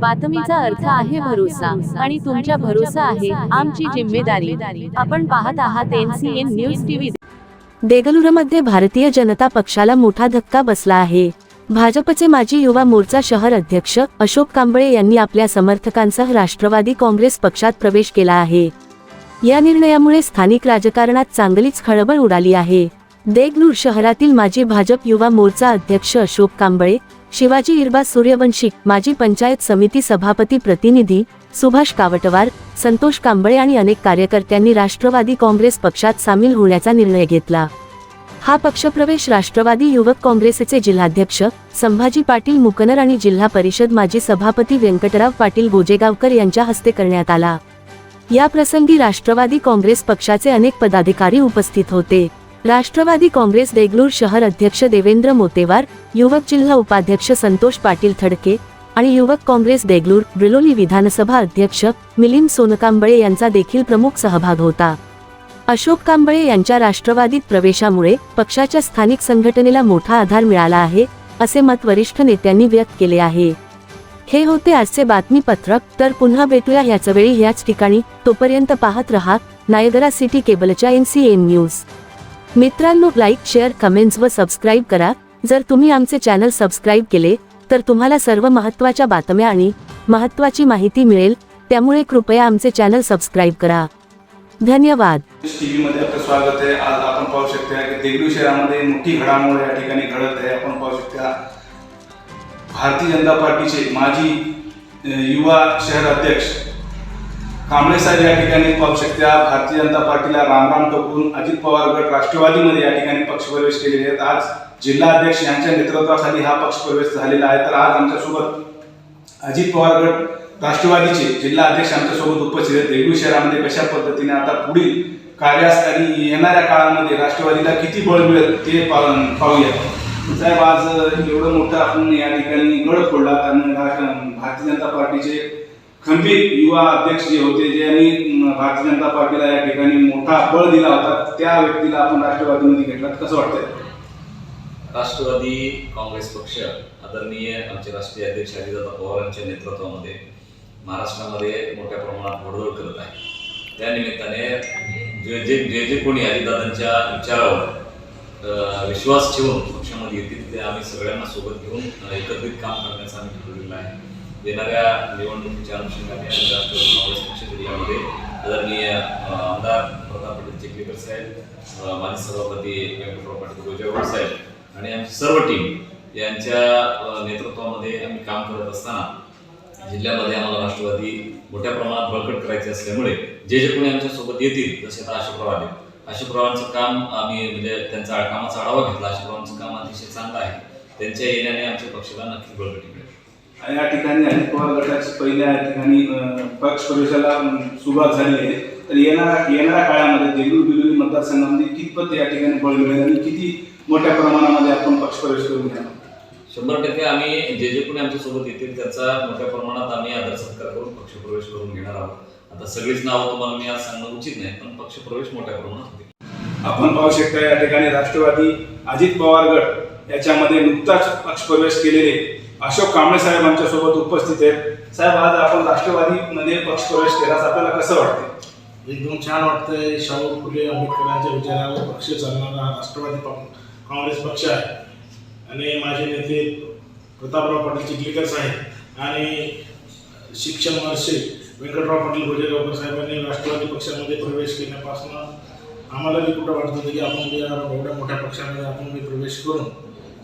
बातमीचा अर्थ आहे भरोसा आणि तुमच्या भरोसा आहे आमची जिम्मेदारी. आपण पाहत आहात NCN news TV देगलुरमध्ये Bharatiya Janata पक्षाला मोठा धक्का बसला आहे. भाजपचे माजी युवा मोर्चा शहर अध्यक्ष अशोक कांबळे यांनी आपल्या समर्थकांसह राष्ट्रवादी काँग्रेस पक्षात प्रवेश केला आहे. या निर्णयामुळे स्थानिक राजकारणात चांगलीच खळबळ उडाली आहे. देगलूर शहरातील माजी भाजप युवा मोर्चा अध्यक्ष अशोक कांबळे शिवाजी इरबा सूर्यवंशी माजी पंचायत समिती सभापती प्रतिनिधी सुभाष कावटवार संतोष कांबळे आणि अनेक कार्यकर्त्यांनी राष्ट्रवादी काँग्रेस पक्षात सामील होण्याचा निर्णय घेतला. हा पक्षप्रवेश राष्ट्रवादी युवक काँग्रेसचे जिल्हाध्यक्ष संभाजी पाटील मुकनर आणि जिल्हा परिषद माजी सभापती व्यंकटराव पाटील गोजेगावकर यांच्या हस्ते करण्यात आला. या प्रसंगी राष्ट्रवादी काँग्रेस पक्षाचे अनेक पदाधिकारी उपस्थित होते. राष्ट्रवादी काँग्रेस देगलूर शहर अध्यक्ष देवेंद्र मोतेवार युवक जिल्हा उपाध्यक्ष संतोष पाटील थडके आणि युवक काँग्रेस देगलूर बिलोली विधानसभा अध्यक्ष मिलिंद सोनकांबळे यांचा देखील प्रमुख सहभाग होता. अशोक कांबळे यांच्या राष्ट्रवादीत प्रवेशामुळे पक्षाच्या स्थानिक संघटनेला मोठा आधार मिळाला आहे असे मत वरिष्ठ नेत्यांनी व्यक्त केले आहे. हे होते आजचे बातमीपत्रक तर पुन्हा भेटूया ह्याच वेळी ह्याच ठिकाणी. तोपर्यंत पाहत रहा नायगरा सिटी केबलच्या एन सी एन न्यूज. मित्रांनो लाईक शेअर कमेंट्स व सबस्क्राईब करा. जर तुम्ही आमचे चॅनल सबस्क्राईब केले तर तुम्हाला सर्व महत्त्वाच्या बातम्या आणि महत्त्वाची माहिती मिळेल. त्यामुळे कृपया आमचे चॅनल सबस्क्राईब करा. धन्यवाद. टीव्हीमध्ये आपलं स्वागत आहे. आज आपण पाहू शकता की देगलू शहरामध्ये मोठी घडामोड या ठिकाणी घडत आहे. आपण पाहू शकता भारतीय जनता पार्टीचे माजी युवा शहर अध्यक्ष कांबळे साहेब या ठिकाणी पाहू शकता भारतीय जनता पार्टीला रामराम टोकून अजित पवार गट राष्ट्रवादीमध्ये या ठिकाणी पक्षप्रवेश केलेले आहेत. आज जिल्हा अध्यक्ष यांच्या नेतृत्वाखाली हा पक्षप्रवेश झालेला आहे. तर आज आमच्यासोबत अजित पवार गट राष्ट्रवादीचे जिल्हा अध्यक्ष आमच्यासोबत उपस्थित आहेत. देगलू शहरामध्ये कशा पद्धतीने आता पुढील कार्यास आणि येणाऱ्या काळामध्ये राष्ट्रवादीला किती बळ मिळेल ते पाहून- पाहूया. साहेब आज एवढं मोठं आपण या ठिकाणी गड फोडला. कारण भारतीय जनता पार्टीचे खंबीर युवा अध्यक्ष जे होते ज्यांनी अं, भारतीय जनता पार्टीला या ठिकाणी मोठा बळ दिला होता त्या व्यक्तीला आपण राष्ट्रवादीमध्ये घेतलात. कसं वाटतंय? राष्ट्रवादी काँग्रेस पक्ष आदरणीय आमचे राष्ट्रीय अध्यक्ष अजितदादा पवार यांच्या नेतृत्वामध्ये महाराष्ट्रामध्ये मोठ्या प्रमाणात घोडदोड करत आहे. त्या निमित्ताने जे जे जे जे कोणी अजितदादांच्या विचारावर विश्वास ठेवून पक्षामध्ये येतील ते आम्ही सगळ्यांना सोबत घेऊन एकत्रित काम करण्याचा आम्ही ठरवलेलं आहे. येणाऱ्या निवडणुकीच्या अनुषंगाने आणि राष्ट्रवादी काँग्रेस आदरणीय आमदार प्रताप पटेल चिखलीकर साहेब माजी सभापती व्यंकटराव पाटील गोजेवाड साहेब आणि आमची सर्व टीम यांच्या नेतृत्वामध्ये आम्ही काम करत असताना जिल्ह्यामध्ये आम्हाला राष्ट्रवादी मोठ्या प्रमाणात बळकट करायचे असल्यामुळे जे जे कोणी आमच्यासोबत येतील जसे आता अशोकराव आले अशोकरावांचं काम आम्ही म्हणजे त्यांचा कामाचा आढावा घेतला. अशोकरावांचं काम अतिशय चांगलं आहे. त्यांच्या येण्याने आमच्या पक्षाला नक्की बळकटी आणि या ठिकाणी अजित पवार गटाची पहिल्या या ठिकाणी पक्ष प्रवेशाला सुरुवात झाली आहे. तर येणाऱ्या येणाऱ्या काळामध्ये देगलूर बिलोली मतदारसंघामध्ये कितपत या ठिकाणी बळ मिळेल आणि किती मोठ्या प्रमाणामध्ये आपण पक्ष प्रवेश करून घ्या शंभर टक्के आम्ही जे जे कोणी आमच्यासोबत येतील त्याचा मोठ्या प्रमाणात आम्ही आदर सत्कार करून पक्षप्रवेश करून घेणार आहोत. आता सगळीच नावं तुम्हाला मी आज सांगणं उचित नाही पण पक्षप्रवेश मोठ्या प्रमाणात होतील. आपण पाहू शकता या ठिकाणी राष्ट्रवादी अजित पवार गट याच्यामध्ये नुकताच पक्षप्रवेश केलेले अशोक कांबळे साहेब आमच्यासोबत उपस्थित आहेत. साहेब आज आपण राष्ट्रवादीमध्ये म्हणजे पक्षप्रवेश केलाच आपल्याला कसं वाटतं एकदम छान वाटतंय. शाहू फुले आंबेडकरांच्या विचारावर पक्ष चालणारा हा राष्ट्रवादी काँग्रेस पक्ष आहे. आणि माझे नेते प्रतापराव पाटील चिखलीकर साहेब आणि शिक्षण महर्षी व्यंकटराव पाटील गोजेगावकर साहेबांनी राष्ट्रवादी पक्षामध्ये प्रवेश केल्यापासून आम्हाला बी कुठं वाटत होतं की आपण एवढ्या मोठ्या पक्षामध्ये आपण बी प्रवेश करून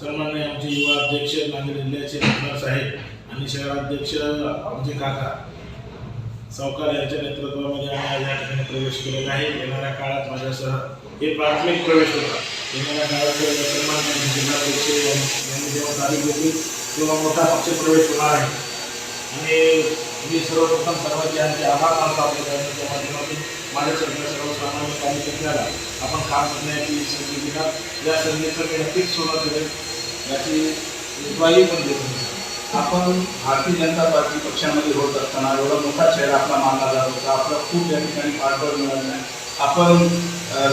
सन्मान्य आमचे युवा अध्यक्ष नांदेड जिल्ह्याचे आमदार साहेब आणि शहराध्यक्ष आमचे काका सावकार यांच्या नेतृत्वामध्ये आम्ही आज या ठिकाणी प्रवेश केलेला आहे. येणाऱ्या काळात माझ्यासह हे प्राथमिक प्रवेश होता. येणाऱ्या काळात जर जिल्हाध्यक्ष यांनी जेव्हा तारीख घेतली तेव्हा मोठा पक्ष प्रवेश होणार आहे. आणि मी सर्वप्रथम सर्वांचे यांचे आभार मानतो आपल्या गावाच्या माध्यमातून. माझ्यासारख्या सर्वसामान्य कार्यकर्त्याला आपण काम करण्याची संधी दिला. या संधीचं मी नक्कीच सोनं करेल याची ग्वाही पण देतो. आपण भारतीय जनता पार्टी पक्षामध्ये होत असताना एवढा मोठा चेहरा आपला मानला जात होता. आपला खूप या ठिकाणी पाठबळ मिळालं नाही. आपण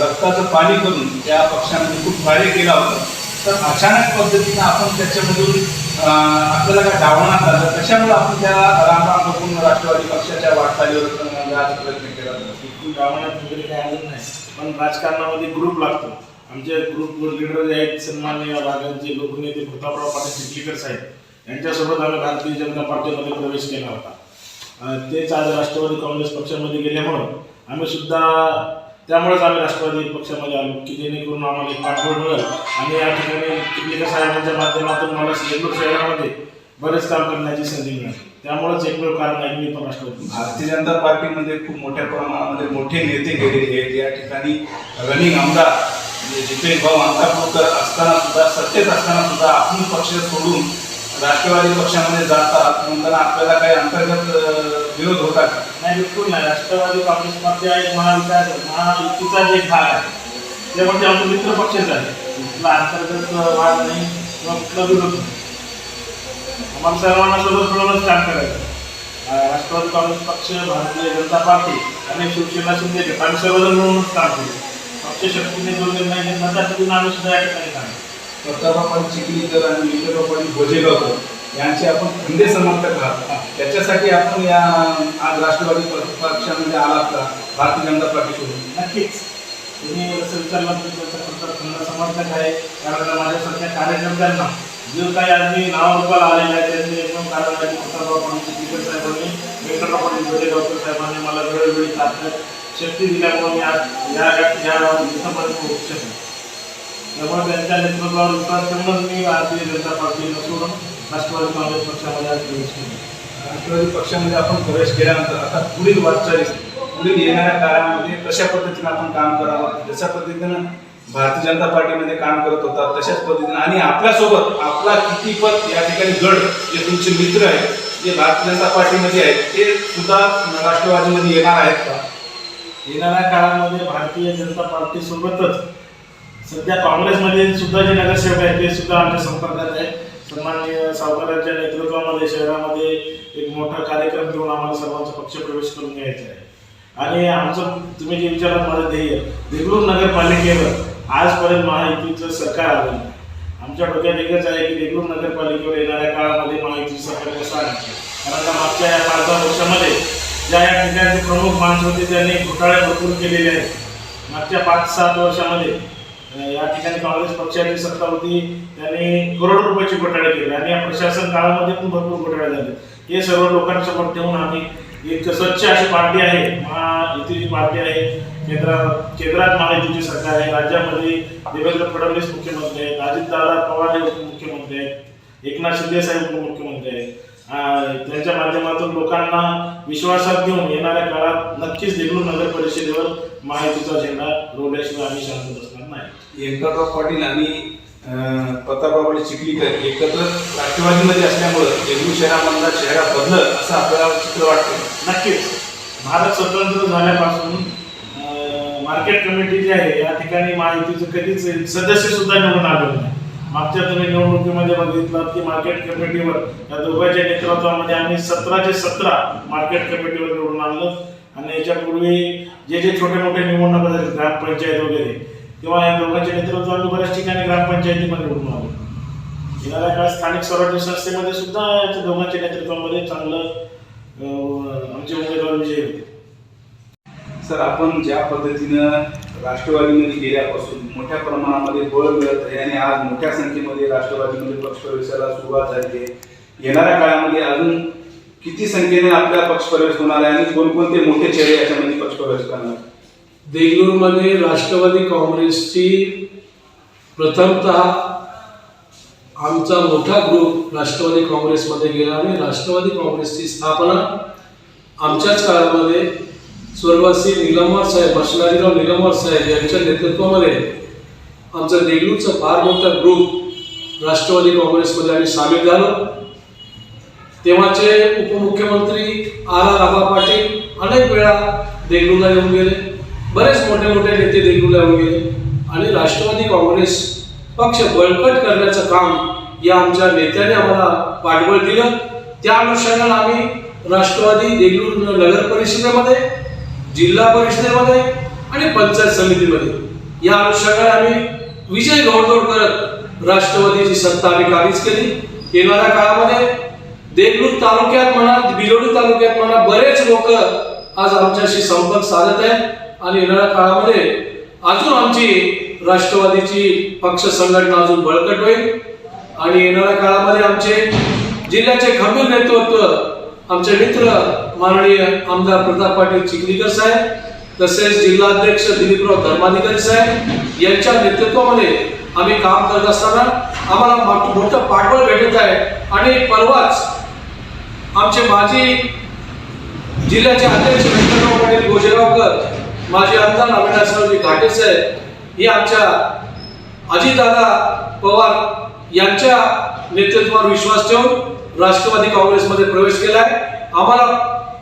रक्ताचं पाणी करून त्या पक्षामध्ये खूप कार्य केला होता. तर अचानक पद्धतीनं आपण त्याच्यामधून आपल्याला काय डावण्यात आलं कशामुळे आपण त्या रामराम बघून राष्ट्रवादी पक्षाच्या वाटचालीवर जायचा म्हणजे प्रयत्न केला? इथून वगैरे काय आलं नाही. पण राजकारणामध्ये ग्रुप लागतो. आमचे ग्रुप लीडर जे आहेत सन्मान्य भागांचे लोकनेते प्रतापराव पाटील चिखलीकर साहेब यांच्यासोबत आम्ही भारतीय जनता पार्टीमध्ये प्रवेश केला होता. तेच आज राष्ट्रवादी काँग्रेस पक्षामध्ये गेल्यामुळं आम्ही सुद्धा त्यामुळेच आम्ही राष्ट्रवादी पक्षामध्ये आलो की जेणेकरून आम्हाला एक पाठबळ मिळेल. आणि या ठिकाणी चिखलीकर साहेबांच्या माध्यमातून मला देगलूर शहरामध्ये बरेच काम करण्याची संधी मिळाली. त्यामुळेच एकमेव कारण आहे मी पण राष्ट्रवादी भारतीय जनता पार्टीमध्ये खूप मोठ्या प्रमाणामध्ये मोठे नेते गेलेले आहेत. या ठिकाणी रनिंग आमदार म्हणजे जितेन भाऊ अंधापूरकर असताना सुद्धा सत्तेत असताना सुद्धा आपण पक्ष सोडून राष्ट्रवादी पक्षामध्ये जातात म्हणताना आपल्याला काही अंतर्गत विरोध होता का? नाही बिलकुल नाही. राष्ट्रवादी काँग्रेस पार्टी महाविकास महायुतीचा जे भाग आहे ते म्हणजे आमचे मित्र पक्षच आहे कुठला अंतर्गत वाद नाही किंवा कुठला विरोध नाही. आम्हाला सर्वांना सोबत मिळूनच काम करायचं. राष्ट्रवादी काँग्रेस पक्ष भारतीय जनता पार्टी आणि शिवसेना शिंदे गट आम्ही सर्वजण मिळूनच काम केलं. पक्ष शक्तीने जो निर्णय घेतला त्या पद्धतीने आम्ही सुद्धा या ठिकाणी काम करू. प्रतापापाडी चिखलीकर आणि विजयबापाडी भोजेगावकर यांचे आपण खंदे समर्थक आहात. त्याच्यासाठी आपण या आज राष्ट्रवादी पक्षामध्ये आला असता भारतीय जनता पार्टी सोडून नक्कीच. तुम्ही असं विचारलं की त्याचा तुमचा खंड समर्थक आहे. त्यामुळे माझ्यासारख्या कार्यकर्त्यांना जे काही आम्ही नावारूपाला आलेले आहे त्याचे एकदम कारण आहे की प्रतापराव पाटील चिखलीकर साहेबांनी व्यंकटराव पाटील गोरेगावकर साहेबांनी मला वेळोवेळी ताकद शक्ती दिल्यामुळे मी आज या या इथंपर्यंत पोहोचू शकलो त्यामुळे त्यांच्या नेतृत्वावर विश्वास ठेवूनच मी भारतीय जनता पार्टीला सोडून राष्ट्रवादी काँग्रेस पक्षामध्ये आज प्रवेश केला. राष्ट्रवादी पक्षामध्ये आपण प्रवेश केल्यानंतर आता पुढील वाटचाली पुढील येणाऱ्या काळामध्ये कशा पद्धतीने आपण काम करावं जशा पद्धतीनं भारतीय जनता पार्टीमध्ये काम करत होता तशाच पद्धतीने आणि आपल्यासोबत आपला कितीपत या ठिकाणी गड जे तुमचे मित्र आहेत जे भारतीय जनता पार्टीमध्ये आहेत ते सुद्धा राष्ट्रवादीमध्ये येणार आहेत का? येणाऱ्या काळामध्ये भारतीय जनता पार्टी सोबतच सध्या काँग्रेसमध्ये सुद्धा जे नगरसेवक आहेत ते सुद्धा आमच्या संपर्कात आहेत. सन्माननीय सावकारांच्या नेतृत्वामध्ये शहरामध्ये एक मोठा कार्यक्रम घेऊन आम्हाला सर्वांचा पक्ष प्रवेश करून घ्यायचा आहे. आणि आमचं तुम्ही जे विचारात माझं ध्येय. देगलूर नगरपालिकेवर आजपर्यंत महायुतीचं सरकार आलं नाही. आमच्या डोक्यात एकच आहे की देगलूर नगरपालिकेवर येणाऱ्या काळामध्ये महायुतीचं सरकार कसं आणायचं? कारण का मागच्या या पाच दहा वर्षामध्ये ज्या या ठिकाणचे प्रमुख माणसं होते त्यांनी घोटाळे भरपूर केलेले आहेत. मागच्या पाच सात वर्षामध्ये या ठिकाणी काँग्रेस पक्षाची सत्ता होती. त्यांनी करोड रुपयाचे घोटाळे केले आणि या प्रशासन काळामध्ये पण भरपूर घोटाळे झाले. हे सर्व लोकांसमोर ठेवून आम्ही एक स्वच्छ अशी पार्टी आहे महायुतीची पार्टी आहे. केंद्रात केंद्रात महायुतीची सरकार आहे. राज्यामध्ये देवेंद्र फडणवीस मुख्यमंत्री आहेत. अजितदादा पवार हे उपमुख्यमंत्री आहेत. एकनाथ शिंदे साहेब उपमुख्यमंत्री आहेत. त्यांच्या माध्यमातून लोकांना विश्वासात घेऊन येणाऱ्या काळात नक्कीच देगलूर नगर परिषदेवर महायुतीचा झेंडा रोवल्याशिवाय आम्ही शांत असणार व्यंकटराव पाटील आणि अं, प्रतापराव चिखलीकर एकत्र राष्ट्रवादीमध्ये असल्यामुळं देगलूर शहरामधला चेहरा बदलत असं आपल्याला चित्र वाटतं. नक्कीच. भारत स्वतंत्र झाल्यापासून मार्केट कमिटी जी आहे या ठिकाणी महायुतीचं कधीच सदस्य सुद्धा निवडून आलेलं नाही. मागच्या तुम्ही निवडणुकीमध्ये बघितलं की मार्केट कमिटीवर या दोघांच्या नेतृत्वामध्ये आम्ही सतराचे सतरा मार्केट कमिटीवर निवडून आणलं. आणि याच्यापूर्वी जे जे छोटे मोठे निवडणुका झाले ग्रामपंचायत वगैरे किंवा या दोघांच्या नेतृत्वाने बऱ्याच ठिकाणी ग्रामपंचायतीमध्ये उभं निवडून आलो येणाऱ्या काळात स्थानिक स्वराज्य संस्थेमध्ये सुद्धा याच्या दोघांच्या नेतृत्वामध्ये चांगलं आमचे उमेदवार विजयी होते. सर आपण ज्या पद्धतीनं राष्ट्रवादीमध्ये गेल्यापासून मोठ्या प्रमाणामध्ये बळ मिळत आहे आणि आज मोठ्या संख्येमध्ये राष्ट्रवादीमध्ये पक्ष प्रवेशाला सुरुवात झाली आहे येणाऱ्या काळामध्ये अजून किती संख्येने आपला पक्षप्रवेश होणार आहे आणि कोणकोणते मोठे चेहरे याच्यामध्ये पक्षप्रवेश करणार देगलूरमध्ये राष्ट्रवादी काँग्रेसची प्रथमतः आमचा मोठा ग्रुप राष्ट्रवादी काँग्रेसमध्ये गेला आणि राष्ट्रवादी काँग्रेसची स्थापना आमच्याच काळामध्ये स्वर्गवासी निलंबर साहेब मशिनारीराव निलंबर साहेब यांच्या नेतृत्वामध्ये आमचं देगलूरचं फार मोठा ग्रुप राष्ट्रवादी काँग्रेसमध्ये आम्ही सामील झालो. तेव्हाचे उपमुख्यमंत्री आर आर आबा पाटील अनेक वेळा देगलूरला येऊन गेले. बरेच मोठे मोठे नेते देगलूरला लागले गेले. आणि राष्ट्रवादी काँग्रेस पक्ष बळकट करण्याचं काम या आमच्या नेत्याने आम्हाला पाठबळ दिलं. त्या अनुषंगाने आम्ही राष्ट्रवादी देगलूर नगर परिषदेमध्ये जिल्हा परिषदेमध्ये आणि पंचायत समितीमध्ये या अनुषंगाने आम्ही विजय घोडदौड करत राष्ट्रवादीची सत्ता आम्ही काबीज केली. येणाऱ्या काळामध्ये देगलूर तालुक्यात म्हणा बिलोडी तालुक्यात म्हणा बरेच लोक आज आमच्याशी संपर्क साधत आहेत. आणि येणाऱ्या काळामध्ये अजून आमची राष्ट्रवादीची पक्ष संघटना अजून बळकट होईल. आणि येणाऱ्या काळामध्ये आमचे जिल्ह्याचे खंबीर नेतृत्व आमचे मित्र माननीय आमदार प्रताप पाटील चिखलीकर साहेब तसेच जिल्हाध्यक्ष दिलीपराव धर्माधिकारी साहेब यांच्या नेतृत्वामध्ये आम्ही काम करत असताना आम्हाला मोठं पाठबळ भेटत आहे. आणि परवाच आमचे माजी जिल्ह्याचे अध्यक्ष व्यंकटराव पाटील गोजेगावकर माजी आमदार अविनाशरावजी घाटे साहेब हे आमच्या अजितदादा पवार यांच्या नेतृत्वावर विश्वास ठेवून राष्ट्रवादी काँग्रेसमध्ये प्रवेश केला आहे आम्हाला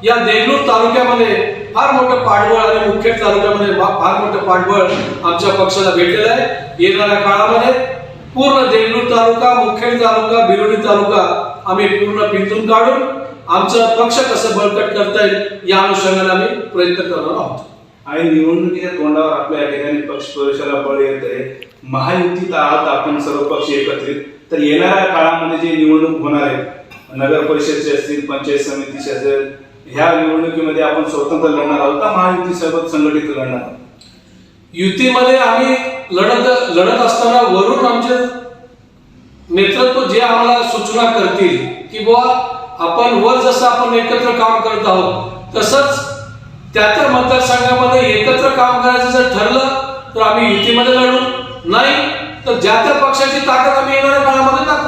या देगलूर तालुक्यामध्ये फार मोठं पाठबळ आणि मुखेड तालुक्यामध्ये फार मोठं पाठबळ आमच्या पक्षाला भेटलेलं आहे. येणाऱ्या काळामध्ये पूर्ण देगलूर तालुका मुखेड तालुका बिरोडी तालुका आम्ही पूर्ण पिंतून काढून आमचं पक्ष कसं बळकट करता येईल या अनुषंगाने आम्ही प्रयत्न करणार आहोत. आणि निवडणुकीच्या तोंडावर आपल्या या ठिकाणी पक्ष प्रवेशाला बळ येत आहे. महायुतीत आहात आपण सर्व पक्ष एकत्रित. तर येणाऱ्या काळामध्ये जे निवडणूक होणार आहे नगर परिषदचे असतील पंचायत समितीचे असेल ह्या निवडणुकीमध्ये आपण स्वतंत्र लढणार आहोत का महायुतीसोबत संघटित लढणार आहोत? युतीमध्ये आम्ही लढत लढत असताना वरून आमचे नेतृत्व जे आम्हाला सूचना करतील की बुवा आपण वर जसं आपण एकत्र काम करत आहोत तसंच त्या तर मतदारसंघामध्ये एकत्र काम करायचं जर ठरलं तर आम्ही युतीमध्ये लढू. नाही तर ज्या त्या पक्षाची ताकद आम्ही येणाऱ्या काळामध्ये टाकू